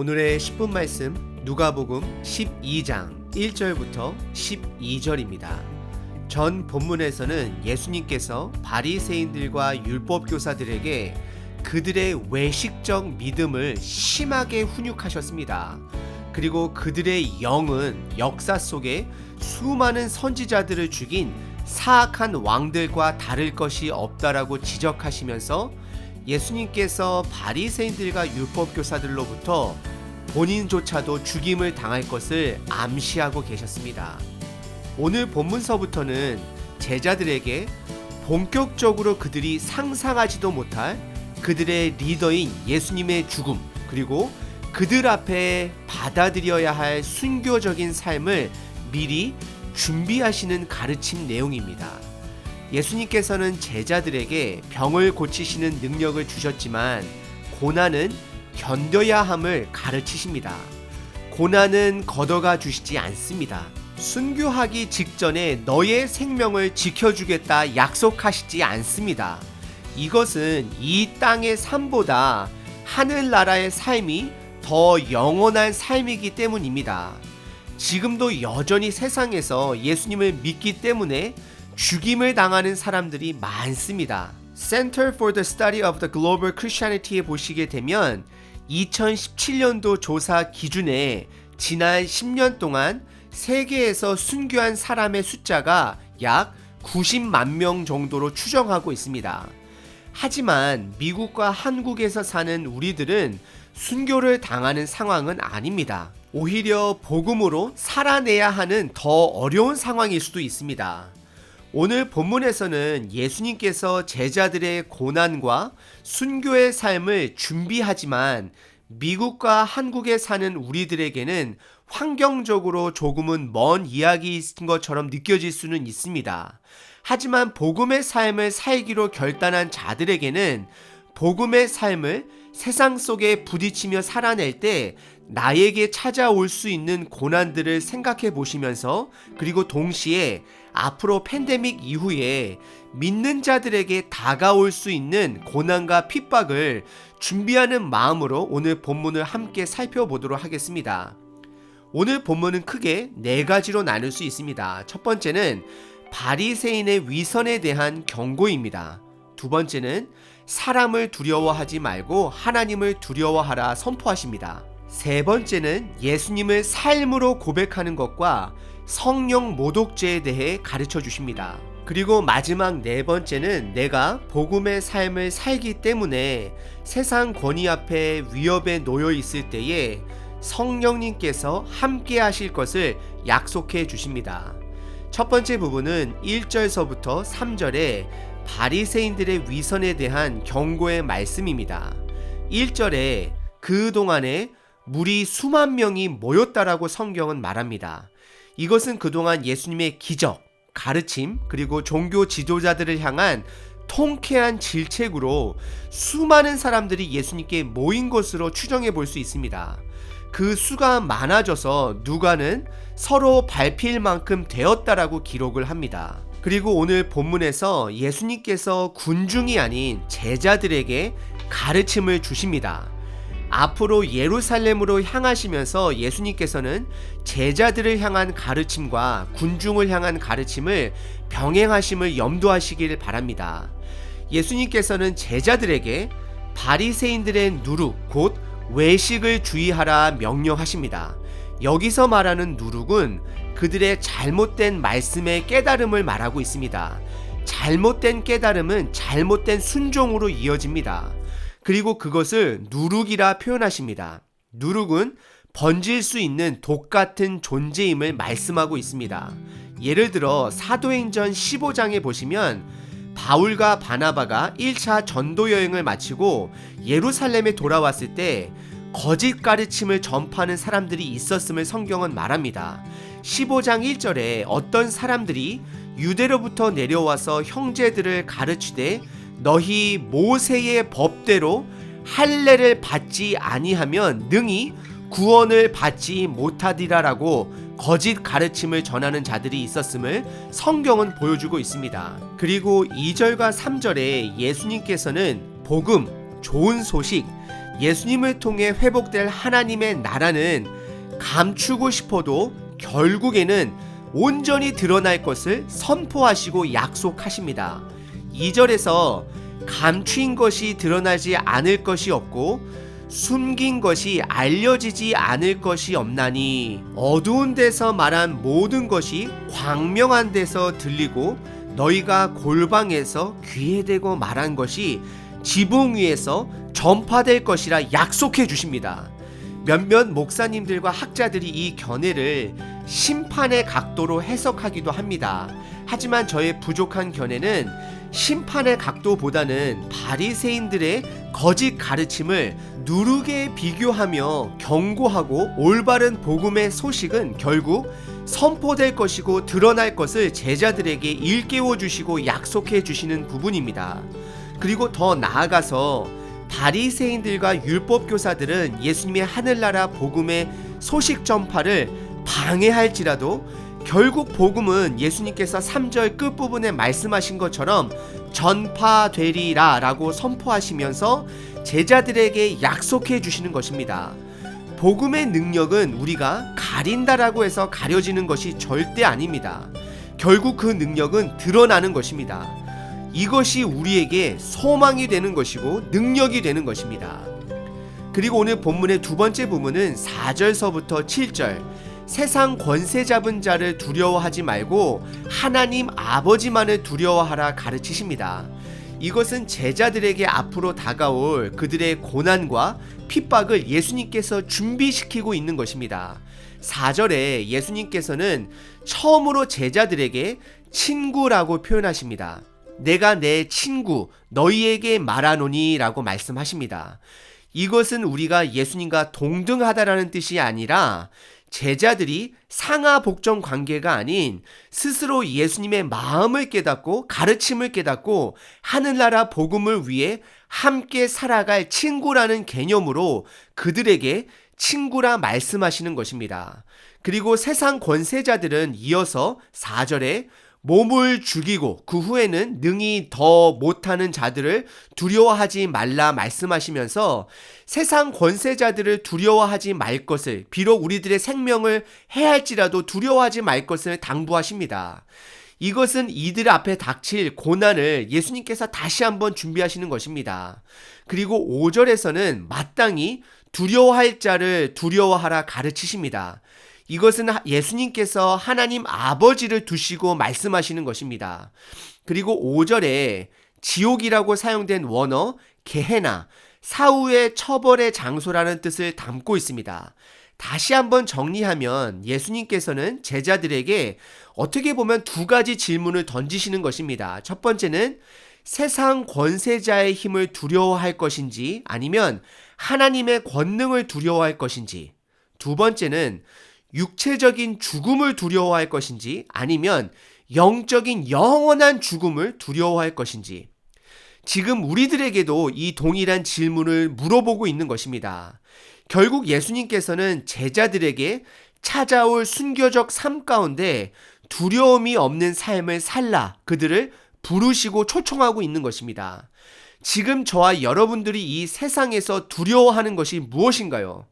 오늘의 10분 말씀 누가복음 12장 1절부터 12절입니다. 전 본문에서는 예수님께서 바리새인들과 율법 교사들에게 그들의 외식적 믿음을 심하게 훈육하셨습니다. 그리고 그들의 영은 역사 속에 수많은 선지자들을 죽인 사악한 왕들과 다를 것이 없다라고 지적하시면서 예수님께서 바리새인들과 율법 교사들로부터 본인조차도 죽임을 당할 것을 암시하고 계셨습니다. 오늘 본문서부터는 제자들에게 본격적으로 그들이 상상하지도 못할 그들의 리더인 예수님의 죽음 그리고 그들 앞에 받아들여야 할 순교적인 삶을 미리 준비하시는 가르침 내용입니다. 예수님께서는 제자들에게 병을 고치시는 능력을 주셨지만 고난은 견뎌야 함을 가르치십니다. 고난은 걷어가 주시지 않습니다. 순교하기 직전에 너의 생명을 지켜주겠다 약속하시지 않습니다. 이것은 이 땅의 삶보다 하늘나라의 삶이 더 영원한 삶이기 때문입니다. 지금도 여전히 세상에서 예수님을 믿기 때문에 죽임을 당하는 사람들이 많습니다. Center for the Study of the Global Christianity에 보시게 되면 2017년도 조사 기준에 지난 10년 동안 세계에서 순교한 사람의 숫자가 약 90만 명 정도로 추정하고 있습니다. 하지만 미국과 한국에서 사는 우리들은 순교를 당하는 상황은 아닙니다. 오히려 복음으로 살아내야 하는 더 어려운 상황일 수도 있습니다. 오늘 본문에서는 예수님께서 제자들의 고난과 순교의 삶을 준비하지만 미국과 한국에 사는 우리들에게는 환경적으로 조금은 먼 이야기인 것처럼 느껴질 수는 있습니다. 하지만 복음의 삶을 살기로 결단한 자들에게는 복음의 삶을 세상 속에 부딪히며 살아낼 때 나에게 찾아올 수 있는 고난들을 생각해 보시면서 그리고 동시에 앞으로 팬데믹 이후에 믿는 자들에게 다가올 수 있는 고난과 핍박을 준비하는 마음으로 오늘 본문을 함께 살펴보도록 하겠습니다. 오늘 본문은 크게 네 가지로 나눌 수 있습니다. 첫 번째는 바리새인의 위선에 대한 경고입니다. 두 번째는 사람을 두려워하지 말고 하나님을 두려워하라 선포하십니다. 세 번째는 예수님을 삶으로 고백하는 것과 성령 모독죄에 대해 가르쳐 주십니다. 그리고 마지막 네 번째는 내가 복음의 삶을 살기 때문에 세상 권위 앞에 위협에 놓여 있을 때에 성령님께서 함께 하실 것을 약속해 주십니다. 첫 번째 부분은 1절서부터 3절에 바리새인들의 위선에 대한 경고의 말씀입니다. 1절에 그동안에 물이 수만 명이 모였다라고 성경은 말합니다. 이것은 그동안 예수님의 기적, 가르침, 그리고 종교 지도자들을 향한 통쾌한 질책으로 수많은 사람들이 예수님께 모인 것으로 추정해 볼 수 있습니다. 그 수가 많아져서 누가는 서로 밟힐 만큼 되었다라고 기록을 합니다. 그리고 오늘 본문에서 예수님께서 군중이 아닌 제자들에게 가르침을 주십니다. 앞으로 예루살렘으로 향하시면서 예수님께서는 제자들을 향한 가르침과 군중을 향한 가르침을 병행하심을 염두하시길 바랍니다. 예수님께서는 제자들에게 바리새인들의 누룩 곧 외식을 주의하라 명령하십니다. 여기서 말하는 누룩은 그들의 잘못된 말씀의 깨달음을 말하고 있습니다. 잘못된 깨달음은 잘못된 순종으로 이어집니다. 그리고 그것을 누룩이라 표현하십니다. 누룩은 번질 수 있는 독 같은 존재임을 말씀하고 있습니다. 예를 들어 사도행전 15장에 보시면 바울과 바나바가 1차 전도 여행을 마치고 예루살렘에 돌아왔을 때 거짓 가르침을 전파하는 사람들이 있었음을 성경은 말합니다. 15장 1절에 어떤 사람들이 유대로부터 내려와서 형제들을 가르치되 너희 모세의 법대로 할례를 받지 아니하면 능히 구원을 받지 못하리라라고 거짓 가르침을 전하는 자들이 있었음을 성경은 보여주고 있습니다. 그리고 2절과 3절에 예수님께서는 복음, 좋은 소식, 예수님을 통해 회복될 하나님의 나라는 감추고 싶어도 결국에는 온전히 드러날 것을 선포하시고 약속하십니다. 2절에서 감추인 것이 드러나지 않을 것이 없고 숨긴 것이 알려지지 않을 것이 없나니 어두운 데서 말한 모든 것이 광명한 데서 들리고 너희가 골방에서 귀에 대고 말한 것이 지붕 위에서 전파될 것이라 약속해 주십니다. 몇몇 목사님들과 학자들이 이 견해를 심판의 각도로 해석하기도 합니다. 하지만 저의 부족한 견해는 심판의 각도보다는 바리새인들의 거짓 가르침을 누르게 비교하며 경고하고 올바른 복음의 소식은 결국 선포될 것이고 드러날 것을 제자들에게 일깨워 주시고 약속해 주시는 부분입니다. 그리고 더 나아가서 바리새인들과 율법 교사들은 예수님의 하늘나라 복음의 소식 전파를 방해할지라도 결국 복음은 예수님께서 3절 끝부분에 말씀하신 것처럼 전파되리라 라고 선포하시면서 제자들에게 약속해 주시는 것입니다. 복음의 능력은 우리가 가린다라고 해서 가려지는 것이 절대 아닙니다. 결국 그 능력은 드러나는 것입니다. 이것이 우리에게 소망이 되는 것이고 능력이 되는 것입니다. 그리고 오늘 본문의 두 번째 부분은 4절서부터 7절 세상 권세 잡은 자를 두려워하지 말고 하나님 아버지만을 두려워하라 가르치십니다. 이것은 제자들에게 앞으로 다가올 그들의 고난과 핍박을 예수님께서 준비시키고 있는 것입니다. 4절에 예수님께서는 처음으로 제자들에게 친구라고 표현하십니다. 내가 내 친구 너희에게 말하노니 라고 말씀하십니다. 이것은 우리가 예수님과 동등하다라는 뜻이 아니라 제자들이 상하 복종 관계가 아닌 스스로 예수님의 마음을 깨닫고 가르침을 깨닫고 하늘나라 복음을 위해 함께 살아갈 친구라는 개념으로 그들에게 친구라 말씀하시는 것입니다. 그리고 세상 권세자들은 이어서 4절에 몸을 죽이고 그 후에는 능히 더 못하는 자들을 두려워하지 말라 말씀하시면서 세상 권세자들을 두려워하지 말 것을 비록 우리들의 생명을 해할지라도 두려워하지 말 것을 당부하십니다. 이것은 이들 앞에 닥칠 고난을 예수님께서 다시 한번 준비하시는 것입니다. 그리고 5절에서는 마땅히 두려워할 자를 두려워하라 가르치십니다. 이것은 예수님께서 하나님 아버지를 두시고 말씀하시는 것입니다. 그리고 5절에 지옥이라고 사용된 원어 게헤나 사후의 처벌의 장소라는 뜻을 담고 있습니다. 다시 한번 정리하면 예수님께서는 제자들에게 어떻게 보면 두 가지 질문을 던지시는 것입니다. 첫 번째는 세상 권세자의 힘을 두려워할 것인지 아니면 하나님의 권능을 두려워할 것인지 두 번째는 육체적인 죽음을 두려워할 것인지 아니면 영적인 영원한 죽음을 두려워할 것인지 지금 우리들에게도 이 동일한 질문을 물어보고 있는 것입니다. 결국 예수님께서는 제자들에게 찾아올 순교적 삶 가운데 두려움이 없는 삶을 살라 그들을 부르시고 초청하고 있는 것입니다. 지금 저와 여러분들이 이 세상에서 두려워하는 것이 무엇인가요?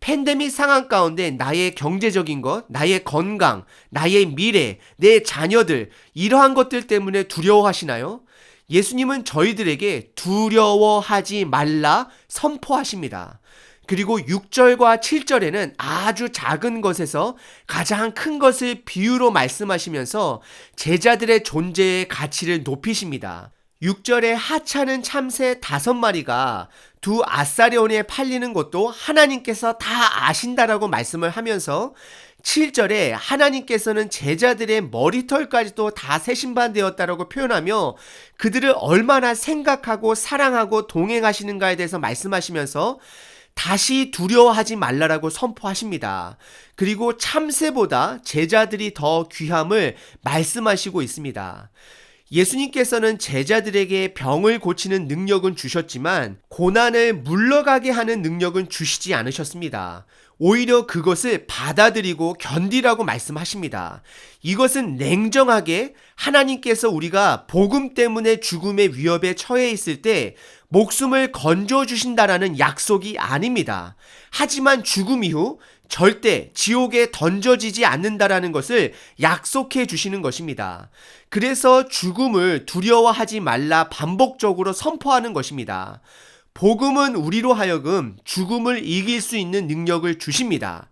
팬데믹 상황 가운데 나의 경제적인 것, 나의 건강, 나의 미래, 내 자녀들, 이러한 것들 때문에 두려워하시나요? 예수님은 저희들에게 두려워하지 말라 선포하십니다. 그리고 6절과 7절에는 아주 작은 것에서 가장 큰 것을 비유로 말씀하시면서 제자들의 존재의 가치를 높이십니다. 6절에 하찮은 참새 다섯 마리가 두 아사리온에 팔리는 것도 하나님께서 다 아신다라고 말씀을 하면서 7절에 하나님께서는 제자들의 머리털까지도 다 세신반되었다라고 표현하며 그들을 얼마나 생각하고 사랑하고 동행하시는가에 대해서 말씀하시면서 다시 두려워하지 말라라고 선포하십니다. 그리고 참새보다 제자들이 더 귀함을 말씀하시고 있습니다. 예수님께서는 제자들에게 병을 고치는 능력은 주셨지만 고난을 물러가게 하는 능력은 주시지 않으셨습니다. 오히려 그것을 받아들이고 견디라고 말씀하십니다. 이것은 냉정하게 하나님께서 우리가 복음 때문에 죽음의 위협에 처해 있을 때 목숨을 건져 주신다라는 약속이 아닙니다. 하지만 죽음 이후 절대 지옥에 던져지지 않는다라는 것을 약속해 주시는 것입니다. 그래서 죽음을 두려워하지 말라 반복적으로 선포하는 것입니다. 복음은 우리로 하여금 죽음을 이길 수 있는 능력을 주십니다.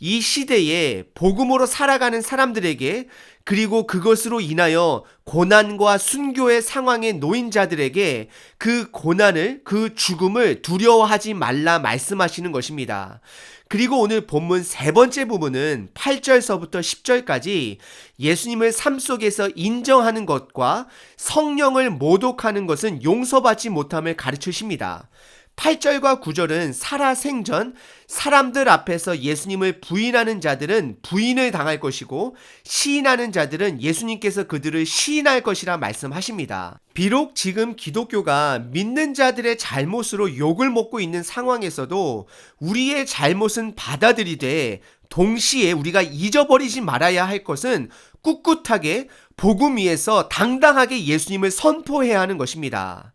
이 시대에 복음으로 살아가는 사람들에게 그리고 그것으로 인하여 고난과 순교의 상황에 놓인 자들에게 그 고난을, 그 죽음을 두려워하지 말라 말씀하시는 것입니다. 그리고 오늘 본문 세 번째 부분은 8절서부터 10절까지 예수님을 삶 속에서 인정하는 것과 성령을 모독하는 것은 용서받지 못함을 가르치십니다. 8절과 9절은 살아생전 사람들 앞에서 예수님을 부인하는 자들은 부인을 당할 것이고 시인하는 자들은 예수님께서 그들을 시인할 것이라 말씀하십니다. 비록 지금 기독교가 믿는 자들의 잘못으로 욕을 먹고 있는 상황에서도 우리의 잘못은 받아들이되 동시에 우리가 잊어버리지 말아야 할 것은 꿋꿋하게 복음 위에서 당당하게 예수님을 선포해야 하는 것입니다.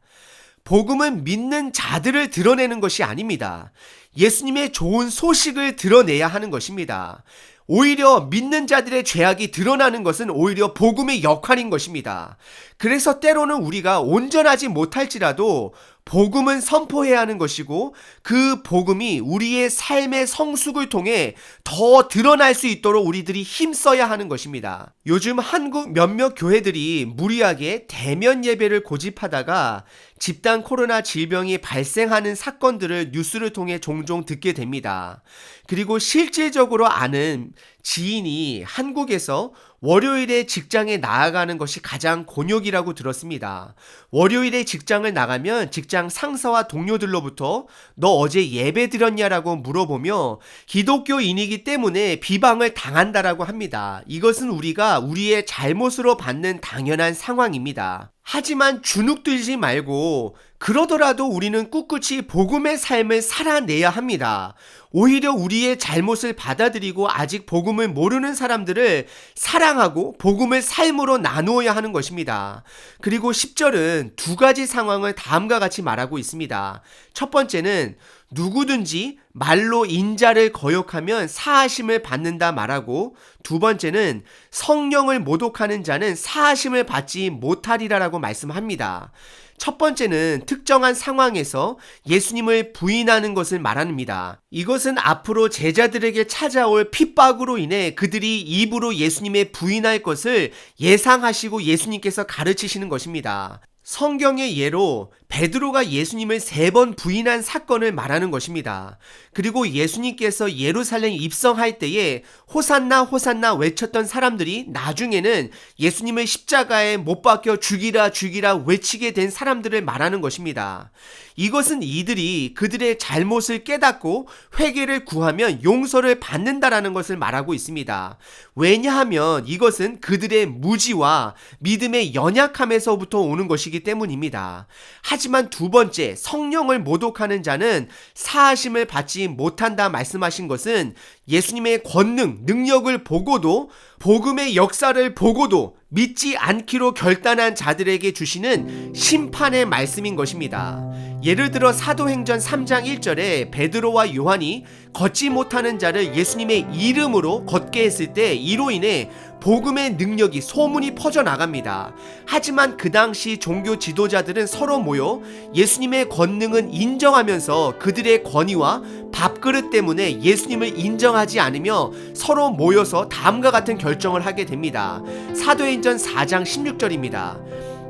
복음은 믿는 자들을 드러내는 것이 아닙니다. 예수님의 좋은 소식을 드러내야 하는 것입니다. 오히려 믿는 자들의 죄악이 드러나는 것은 오히려 복음의 역할인 것입니다. 그래서 때로는 우리가 온전하지 못할지라도 복음은 선포해야 하는 것이고 그 복음이 우리의 삶의 성숙을 통해 더 드러날 수 있도록 우리들이 힘써야 하는 것입니다. 요즘 한국 몇몇 교회들이 무리하게 대면 예배를 고집하다가 집단 코로나 질병이 발생하는 사건들을 뉴스를 통해 종종 듣게 됩니다. 그리고 실질적으로 아는 지인이 한국에서 월요일에 직장에 나아가는 것이 가장 곤욕이라고 들었습니다. 월요일에 직장을 나가면 직장 상사와 동료들로부터 너 어제 예배 드렸냐라고 물어보며 기독교인이기 때문에 비방을 당한다라고 합니다. 이것은 우리가 우리의 잘못으로 받는 당연한 상황입니다. 하지만 주눅들지 말고 그러더라도 우리는 꿋꿋이 복음의 삶을 살아내야 합니다. 오히려 우리의 잘못을 받아들이고 아직 복음을 모르는 사람들을 사랑하고 복음을 삶으로 나누어야 하는 것입니다. 그리고 10절은 두 가지 상황을 다음과 같이 말하고 있습니다. 첫 번째는 누구든지 말로 인자를 거역하면 사하심을 받는다 말하고 두 번째는 성령을 모독하는 자는 사하심을 받지 못하리라라고 말씀합니다. 첫 번째는 특정한 상황에서 예수님을 부인하는 것을 말합니다. 이것은 앞으로 제자들에게 찾아올 핍박으로 인해 그들이 입으로 예수님의 부인할 것을 예상하시고 예수님께서 가르치시는 것입니다. 성경의 예로 베드로가 예수님을 세 번 부인한 사건을 말하는 것입니다. 그리고 예수님께서 예루살렘 입성할 때에 호산나 호산나 외쳤던 사람들이 나중에는 예수님을 십자가에 못 박혀 죽이라 죽이라 외치게 된 사람들을 말하는 것입니다. 이것은 이들이 그들의 잘못을 깨닫고 회개를 구하면 용서를 받는다라는 것을 말하고 있습니다. 왜냐하면 이것은 그들의 무지와 믿음의 연약함에서부터 오는 것이기 때문입니다. 하지만 두 번째, 성령을 모독하는 자는 사하심을 받지 못한다 말씀하신 것은 예수님의 권능, 능력을 보고도 복음의 역사를 보고도 믿지 않기로 결단한 자들에게 주시는 심판의 말씀인 것입니다. 예를 들어 사도행전 3장 1절에 베드로와 요한이 걷지 못하는 자를 예수님의 이름으로 걷게 했을 때 이로 인해 복음의 능력이 소문이 퍼져 나갑니다. 하지만 그 당시 종교 지도자들은 서로 모여 예수님의 권능은 인정하면서 그들의 권위와 밥그릇 때문에 예수님을 인정하지 않으며 서로 모여서 다음과 같은 결정을 하게 됩니다. 사도행전 4장 16절입니다.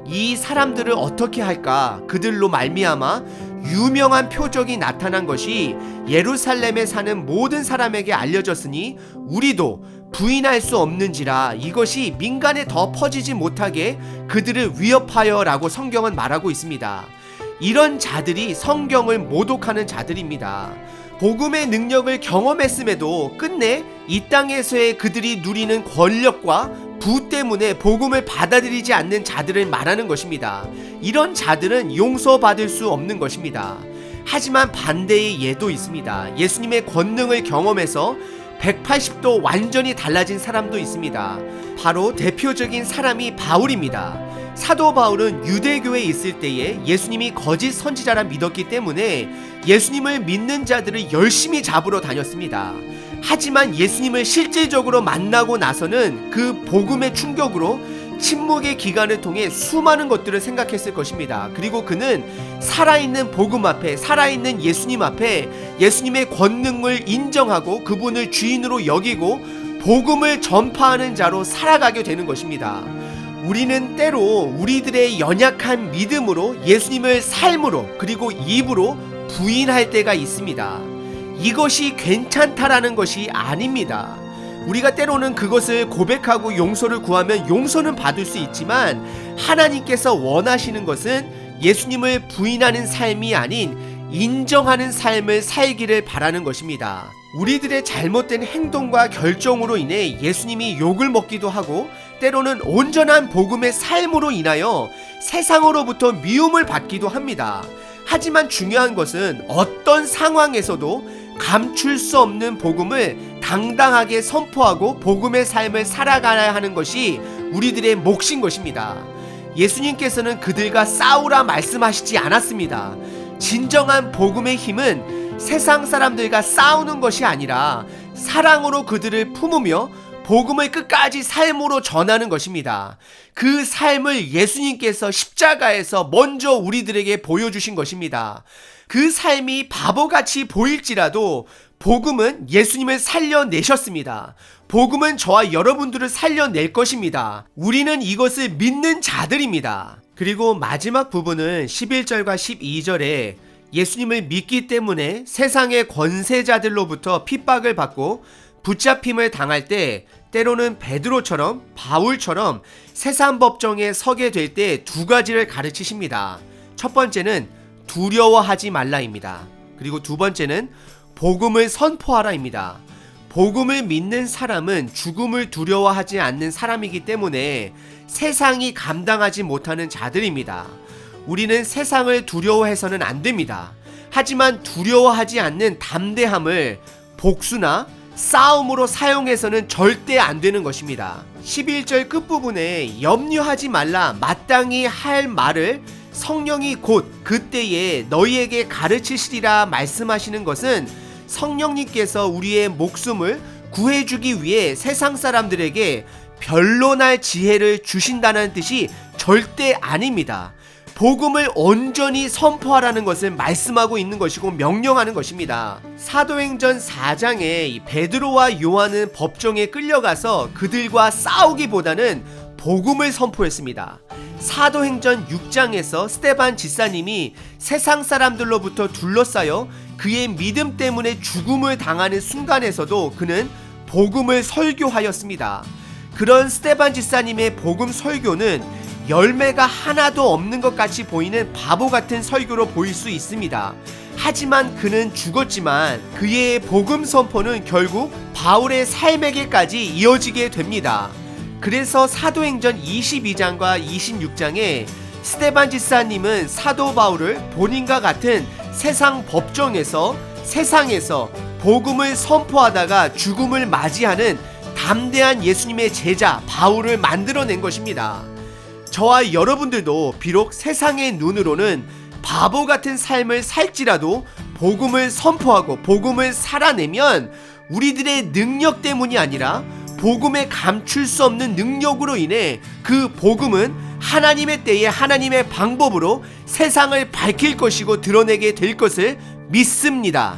이 사람들을 어떻게 할까? 그들로 말미암아 유명한 표적이 나타난 것이 예루살렘에 사는 모든 사람에게 알려졌으니 우리도 부인할 수 없는지라 이것이 민간에 더 퍼지지 못하게 그들을 위협하여라고 성경은 말하고 있습니다. 이런 자들이 성경을 모독하는 자들입니다. 복음의 능력을 경험했음에도 끝내 이 땅에서의 그들이 누리는 권력과 부 때문에 복음을 받아들이지 않는 자들을 말하는 것입니다. 이런 자들은 용서받을 수 없는 것입니다. 하지만 반대의 예도 있습니다. 예수님의 권능을 경험해서 180도 완전히 달라진 사람도 있습니다. 바로 대표적인 사람이 바울입니다. 사도 바울은 유대교에 있을 때에 예수님이 거짓 선지자라 믿었기 때문에 예수님을 믿는 자들을 열심히 잡으러 다녔습니다. 하지만 예수님을 실질적으로 만나고 나서는 그 복음의 충격으로 침묵의 기간을 통해 수많은 것들을 생각했을 것입니다. 그리고 그는 살아있는 복음 앞에, 살아있는 예수님 앞에 예수님의 권능을 인정하고 그분을 주인으로 여기고 복음을 전파하는 자로 살아가게 되는 것입니다. 우리는 때로 우리들의 연약한 믿음으로 예수님을 삶으로 그리고 입으로 부인할 때가 있습니다. 이것이 괜찮다라는 것이 아닙니다. 우리가 때로는 그것을 고백하고 용서를 구하면 용서는 받을 수 있지만 하나님께서 원하시는 것은 예수님을 부인하는 삶이 아닌 인정하는 삶을 살기를 바라는 것입니다. 우리들의 잘못된 행동과 결정으로 인해 예수님이 욕을 먹기도 하고 때로는 온전한 복음의 삶으로 인하여 세상으로부터 미움을 받기도 합니다. 하지만 중요한 것은 어떤 상황에서도 감출 수 없는 복음을 당당하게 선포하고 복음의 삶을 살아가야 하는 것이 우리들의 몫인 것입니다. 예수님께서는 그들과 싸우라 말씀하시지 않았습니다. 진정한 복음의 힘은 세상 사람들과 싸우는 것이 아니라 사랑으로 그들을 품으며 복음을 끝까지 삶으로 전하는 것입니다. 그 삶을 예수님께서 십자가에서 먼저 우리들에게 보여주신 것입니다. 그 삶이 바보같이 보일지라도 복음은 예수님을 살려내셨습니다. 복음은 저와 여러분들을 살려낼 것입니다. 우리는 이것을 믿는 자들입니다. 그리고 마지막 부분은 11절과 12절에 예수님을 믿기 때문에 세상의 권세자들로부터 핍박을 받고 붙잡힘을 당할 때 때로는 베드로처럼 바울처럼 세상 법정에 서게 될 때 두 가지를 가르치십니다. 첫 번째는 두려워하지 말라입니다. 그리고 두 번째는 복음을 선포하라입니다. 복음을 믿는 사람은 죽음을 두려워하지 않는 사람이기 때문에 세상이 감당하지 못하는 자들입니다. 우리는 세상을 두려워해서는 안 됩니다. 하지만 두려워하지 않는 담대함을 복수나 싸움으로 사용해서는 절대 안 되는 것입니다. 11절 끝부분에 염려하지 말라 마땅히 할 말을 성령이 곧 그때에 너희에게 가르치시리라 말씀하시는 것은 성령님께서 우리의 목숨을 구해주기 위해 세상 사람들에게 변론할 지혜를 주신다는 뜻이 절대 아닙니다. 복음을 온전히 선포하라는 것을 말씀하고 있는 것이고 명령하는 것입니다. 사도행전 4장에 베드로와 요한은 법정에 끌려가서 그들과 싸우기보다는 복음을 선포했습니다. 사도행전 6장에서 스테반 지사님이 세상 사람들로부터 둘러싸여 그의 믿음 때문에 죽음을 당하는 순간에서도 그는 복음을 설교하였습니다. 그런 스테반 지사님의 복음 설교는 열매가 하나도 없는 것 같이 보이는 바보 같은 설교로 보일 수 있습니다. 하지만 그는 죽었지만 그의 복음 선포는 결국 바울의 삶에게까지 이어지게 됩니다. 그래서 사도행전 22장과 26장에 스테반 지사님은 사도 바울을 본인과 같은 세상 법정에서 세상에서 복음을 선포하다가 죽음을 맞이하는 담대한 예수님의 제자 바울을 만들어낸 것입니다. 저와 여러분들도 비록 세상의 눈으로는 바보 같은 삶을 살지라도 복음을 선포하고 복음을 살아내면 우리들의 능력 때문이 아니라 복음에 감출 수 없는 능력으로 인해 그 복음은 하나님의 때에 하나님의 방법으로 세상을 밝힐 것이고 드러내게 될 것을 믿습니다.